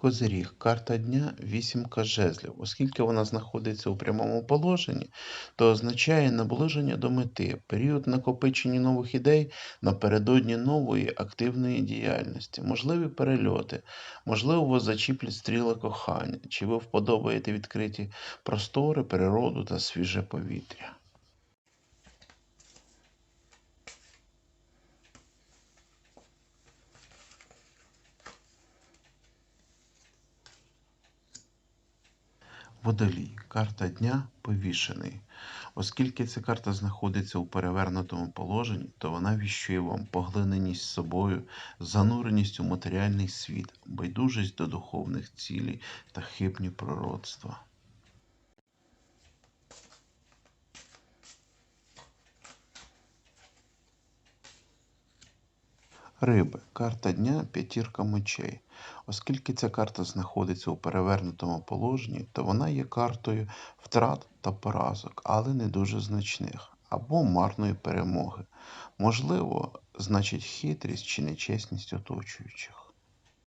Козиріг, карта дня вісімка жезлів. Оскільки вона знаходиться у прямому положенні, то означає наближення до мети, період накопичення нових ідей напередодні нової активної діяльності, можливі перельоти, можливо, зачіплять стріли кохання, чи ви вподобаєте відкриті простори, природу та свіже повітря. Водолій. Карта дня повішений. Оскільки ця карта знаходиться у перевернутому положенні, то вона віщує вам поглиненість собою, зануреність у матеріальний світ, байдужість до духовних цілей та хибні пророцтва. Риби. Карта дня п'ятірка мечей. Оскільки ця карта знаходиться у перевернутому положенні, то вона є картою втрат та поразок, але не дуже значних, або марної перемоги. Можливо, значить хитрість чи нечесність оточуючих.